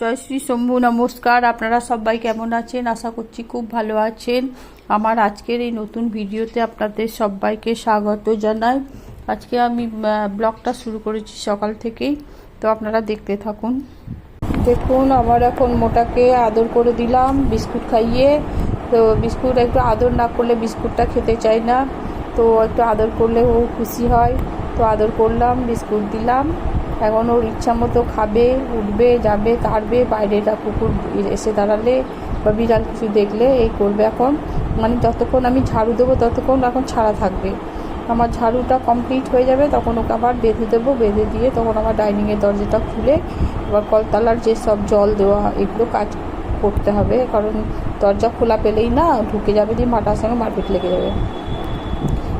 জয় শ্রী শম্ভু, নমস্কার। আপনারা সবাই কেমন আছেন? আশা করছি খুব ভালো আছেন। আমার আজকের এই নতুন ভিডিওতে আপনাদের সবাইকে স্বাগত জানাই। আজকে আমি ব্লগটা শুরু করেছি সকাল থেকেই। তো আপনারা দেখতে থাকুন। দেখুন, আমার এখন মোটাকে আদর করে দিলাম, বিস্কুট খাইয়ে। তো বিস্কুট একটু আদর না করলে বিস্কুটটা খেতে চায় না। তো একটু আদর করলে ও খুশি হয়। তো আদর করলাম, বিস্কুট দিলাম। এখন ওর ইচ্ছা মতো খাবে, উঠবে, যাবে তাড়বে বাইরে একটা কুকুর এসে দাঁড়ালে বা বিড়াল কিছু দেখলে এই করবে এখন। মানে যতক্ষণ আমি ঝাড়ু দেবো ততক্ষণ এখন ছাড়া থাকবে। আমার ঝাড়ুটা কমপ্লিট হয়ে যাবে, তখন ওকে আবার বেঁধে দেবো, বেঁধে দিয়ে তখন আমার ডাইনিংয়ের দরজাটা খুলে এবার কলতলার যে সব জল দেওয়া এগুলো কাজ করতে হবে। কারণ দরজা খোলা পেলেই না ঢুকে যাবে দিয়ে মাটার সঙ্গে মারপিট লেগে যাবে।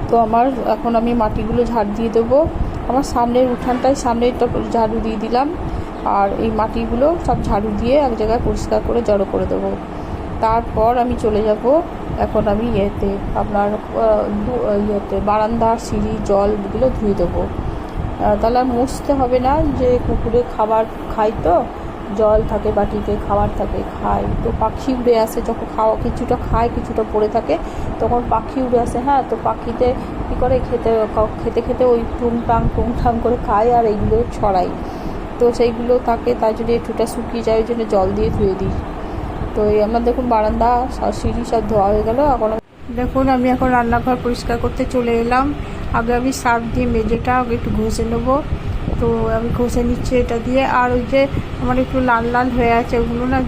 তো আমার এখন আমি মাটিগুলো ঝাড় দিয়ে দেবো। আমার সামনের উঠানটায় তো ঝাড়ু দিয়ে দিলাম, আর এই মাটিগুলো সব ঝাড়ু দিয়ে এক জায়গায় পরিষ্কার করে জড়ো করে দেবো। তারপর আমি চলে যাব এখন আমি ইয়েতে, আপনার ইয়েতে, বারান্দা, সিঁড়ি, জল এগুলো ধুয়ে দেবো। তাহলে আর মুছতে হবে না, যে কুকুরে খাবার খাই তো জল থাকে বাটিতে খাবার থাকে, খায়। তো পাখি উড়ে আসে, যখন খাওয়া কিছুটা খায়, কিছুটা পড়ে থাকে, তখন পাখি উড়ে আসে হ্যাঁ? তো পাখিতে কী করে? খেতে খেতে খেতে ওই টুংটাং টুংটাং করে খায় আর এইগুলো ছড়াই তো সেইগুলো থাকে, তাই জন্য একটুটা শুকিয়ে যায়, ওই জন্য জল দিয়ে ধুয়ে দিই। তো এই আমার দেখুন বারান্দা সিঁড়ি সব ধোয়া হয়ে গেল, এখন দেখুন, আমি এখন রান্নাঘর পরিষ্কার করতে চলে এলাম। আগে আমি সার্ফ দিয়ে মেজেটা একটু ঘষে নেব। তো আমি ঘষে নিচ্ছি এটা দিয়ে। আর ওই যে আমার একটু লাল লাল হয়ে আছে, ওগুলো না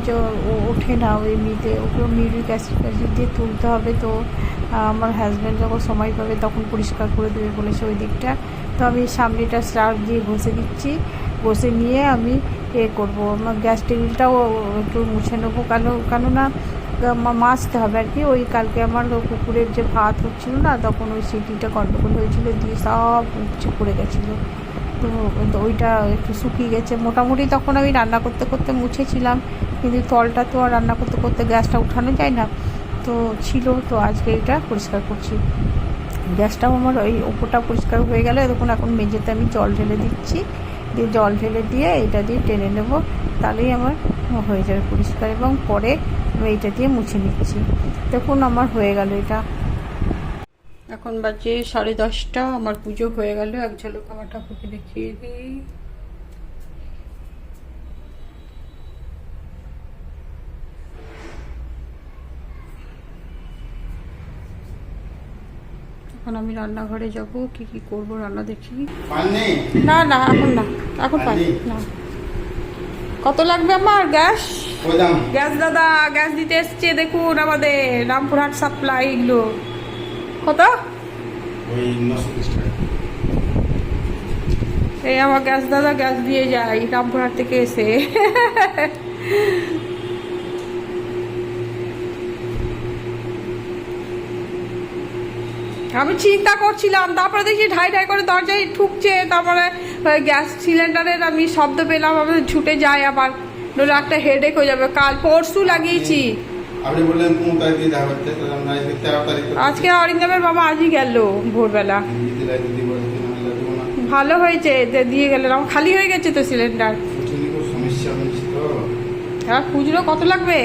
ওঠে না ওই এমনিতে ওগুলো মিউরিক অ্যাসিড ফ্যাসিড দিয়ে তুলতে হবে তো। আমার হাজব্যান্ড যখন সময় পাবে তখন পরিষ্কার করে দেবে বলেছে ওই দিকটা। তো আমি সামনেটা সার্ফ দিয়ে ঘষে দিচ্ছি। ঘষে নিয়ে আমি এ করব। আমার গ্যাস টেবিলটাও একটু মুছে নেব। কেন, কেননা মা- মাজতে হবে আর কি। ওই কালকে আমার কুকুরের যে ভাত হচ্ছিল না, তখন ওই সিটিটা গন্ডগোল হয়েছিল, দিয়ে সব উপচে পড়ে গেছিল। তো ওইটা একটু শুকিয়ে গেছে। মোটামুটি তখন আমি রান্না করতে করতে মুছেছিলাম, কিন্তু তলটা তো আর রান্না করতে করতে গ্যাসটা উঠানো যায় না। তো ছিল, তো আজকে এটা পরিষ্কার করছি। গ্যাসটাও আমার ওই ওপরটা পরিষ্কার হয়ে গেলে। দেখুন, এখন মেঝেতে আমি জল ঢেলে দিচ্ছি। দিয়ে জল ঢেলে দিয়ে এটা দিয়ে টেনে নেব। তাহলেই আমার হয়ে যাবে পরিষ্কার। এবং পরে আমি এইটা দিয়ে মুছে নিচ্ছি। দেখুন, আমার হয়ে গেল এটা। এখন বাজে সাড়ে দশটা আমার পুজো হয়ে গেল এক ঝলক আমার ঠাকুরকে দেখিয়ে দিই। এখন আমি রান্নাঘরে যাব কি কি করব রান্না দেখি। না না এখন না এখন পাই পানি? না। কত লাগবে আমার গ্যাস? গ্যাস দাদা গ্যাস দিতে এসছে দেখুন আমাদের রামপুরহাট সাপ্লাই এগুলো। কত? এই আমার গ্যাস দাদা গ্যাস দিয়ে যায় রামপুরহাট থেকে এসে। আমি চিন্তা করছিলাম তারপরে দেখি ঢাই ঢাই করে দরজায় ঠুকছে তারপরে গ্যাস সিলিন্ডারের আমি শব্দ পেলাম আমি ছুটে যাই আবার নইলে একটা হেডেক হয়ে যাবে। কাল পরশু লাগিয়েছি। আপনি বললেন কোন তারিখে দেখা করতে আমরা আজকে তেরো তারিখ আজকে অরিন্দমের বাবা আজই গেল ভোরবেলা। ভালো হয়েছে যে দিয়ে গেলেন। আমার খালি হয়ে গেছে তো সিলিন্ডার। সমস্যা আর খুচরো কত লাগবে?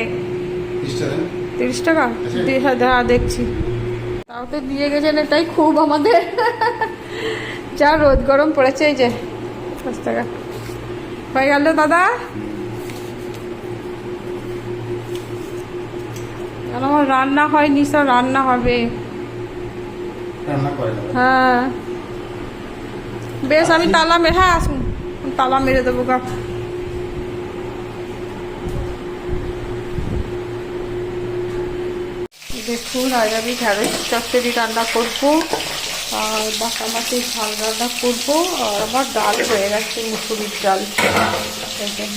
তিরিশ টাকা। তিরিশ হ্যাঁ হ্যাঁ, দেখছি। তাও তো দিয়ে গেছেন এটাই খুব আমাদের। যা রোদ গরম পড়েছে এই যে পাঁচ টাকা। হয়ে গেল দাদা? আর আমার রান্না হয়নি সব রান্না হবে। হ্যাঁ। বেশ আমি তালা মেরে হ্যাঁ আসুন। তালা মেরে দেবো গা। দেখুন আজ আমি ঢ্যাঁড়স চচ্চড়ি রান্না করব আর বাটা মাছের ঝাল রান্না করব আর আমার ডাল হয়ে গেছে মুসুরির ডাল।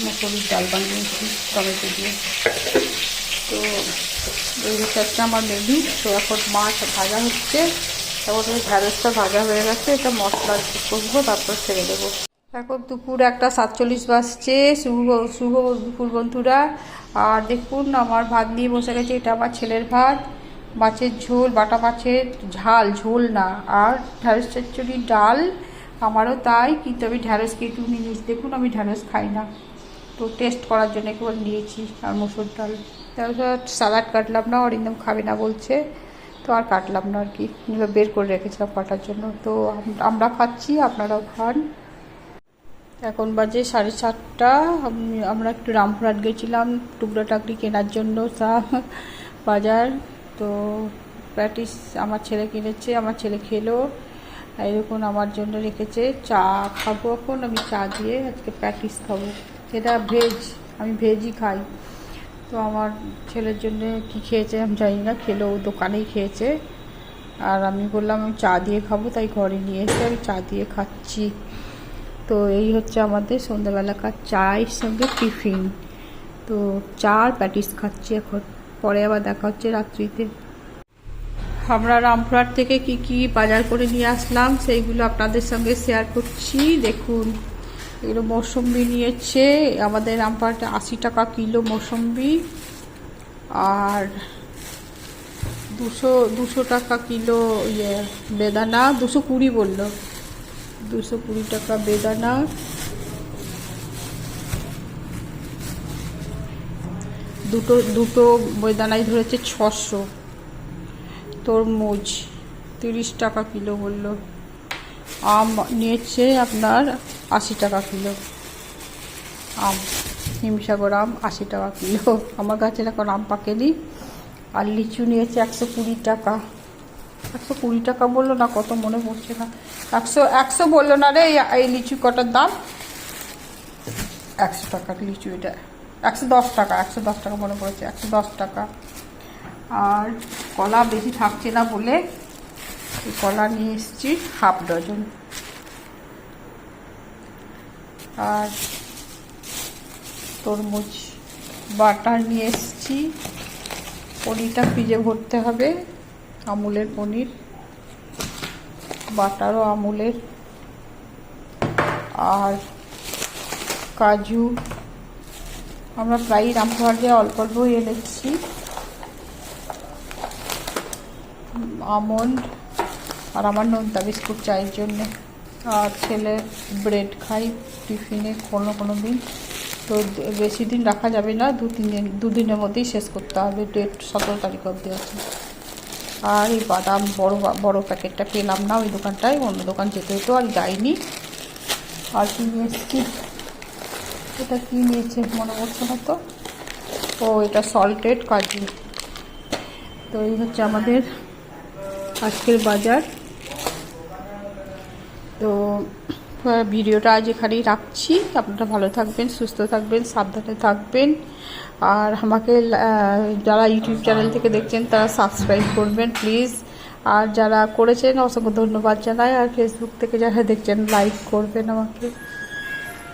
মুসুরির ডাল বানিয়েছি টমেটো দিয়ে। তো এই একটা আমার মেনু তো এখন মাছ ভাজা হচ্ছে। তারপর ওই ঢ্যাঁড়সটা ভাজা হয়ে গেছে, এটা মশলা করব, তারপর ছেড়ে দেবো। এখন দুপুর একটা সাতচল্লিশ বাজছে, শুভ শুভ দুপুর বন্ধুরা। আর দেখুন, আমার ভাত নিয়ে বসে গেছে, এটা আমার ছেলের ভাত। মাছের ঝোল, বাটা মাছের ঝাল, ঝোল না। আর ঢ্যাঁড়স চচ্চড়ি, ডাল, আমারও তাই, কিন্তু আমি ঢ্যাঁড়স কেটু নিয়ে দেখুন, আমি ঢ্যাঁড়স খাই না। তো টেস্ট করার জন্য একবার নিয়েছি, আর মুসুর ডাল। তারপর স্যালাড কাটলাম না অরিন্দম খাবে না বলছে। তো আর কাটলাম না আর কি। বের করে রেখেছিলাম কাটার জন্য। তো আমরা খাচ্ছি, আপনারাও খান। এখন বাজে সাড়ে সাতটা। আমরা একটু রামপুরহাট গেছিলাম, টুকরা টাকরি কেনার জন্য সব বাজার। তো প্যাটিস আমার ছেলে কিনেছে, আমার ছেলে খেলো। এরকম আমার জন্য রেখেছে। চা খাব এখন, আমি চা দিয়ে আজকে প্যাটিস খাব। এটা ভেজ, আমি ভেজই খাই। তো আমার ছেলের জন্য কি খেয়েছে আমি জানি না, খেলো, ও দোকানেই খেয়েছে। আর আমি বললাম, আমি চা দিয়ে খাব, তাই ঘরে নিয়ে এসে আমি চা দিয়ে খাচ্ছি। তো এই হচ্ছে আমাদের সন্ধ্যাবেলাকার চায়ের সঙ্গে টিফিন। তো চা আর প্যাটিস খাচ্ছি এখন। পরে আবার দেখা হচ্ছে রাত্রিতে। আমরা রামপুরহাট থেকে কি কি বাজার করে নিয়ে আসলাম, সেইগুলো আপনাদের সঙ্গে শেয়ার করছি। দেখুন। এগুলো মৌসম্বি নিয়েছে। আমাদের রামপুরহাটে আশি টাকা কিলো মৌসম্বি। আর দুশো দুশো টাকা কিলো ইয়ে বেদানা, দুশো কুড়ি বলল। দুশো কুড়ি টাকা বেদানা। দুটো দুটো বেদানাই ধরেছে ছশো। তরমুজ, তিরিশ টাকা কিলো বলল। আম নিয়েছে আপনার আশি টাকা কিলো। আম, হিমসাগর আম আশি টাকা কিলো। আমার কাছে এখন আম পাকেনি। আর লিচু নিয়েছে একশো কুড়ি টাকা। একশো কুড়ি টাকা বলল না, কত মনে পড়ছে না। একশো একশো বলল না রে, এই- লিচু কটার দাম? একশো টাকার লিচু এটা। একশো দশ টাকা, একশো দশ টাকা মনে পড়েছে, একশো দশ টাকা। আর কলা বেশি থাকছে না বলে কলা নিয়ে এসেছি, হাফ ডজন। আর তরমুজ বাটার নিয়ে এসেছি। পনিরটা ফ্রিজে ভরতে হবে, আমুলের পনির। বাটারও আমুলের। আর কাজু। আমরা প্রায়ই রামপুরহাটে অল্প অল্পই এনেছি। আমন্ড। আর আমার নোনতা বিস্কুট চায়ের জন্য। আর ছেলে ব্রেড খাই, টিফিনে কোনো কোনো দিন। তো বেশি দিন রাখা যাবে না, দু তিন দিন দুদিনের মধ্যেই শেষ করতে হবে, ডেট সতেরো তারিখ অবধি আছে। আর এই বাদাম বড় বড় প্যাকেটটা পেলাম না, ওই দোকানটায়, অন্য দোকান যেতে হতো, আর যাইনি। আর কি নিয়ে এসেছি এটা কি নিয়েছে মনে পড়ছে না তো? ও, এটা সল্টেড কাজু। তো এই হচ্ছে আমাদের আজকের বাজার। ভিডিওটা আজ এখানেই রাখছি। আপনারা ভালো থাকবেন, সুস্থ থাকবেন, সাবধানে থাকবেন। আর আমাকে যারা ইউটিউব চ্যানেল থেকে দেখছেন, তারা সাবস্ক্রাইব করবেন, প্লিজ। আর যারা করেছেন, অসংখ্য ধন্যবাদ জানাই। আর ফেসবুক থেকে যারা দেখছেন, লাইক করবেন আমাকে।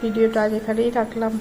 ভিডিওটা আজ এখানেই রাখলাম।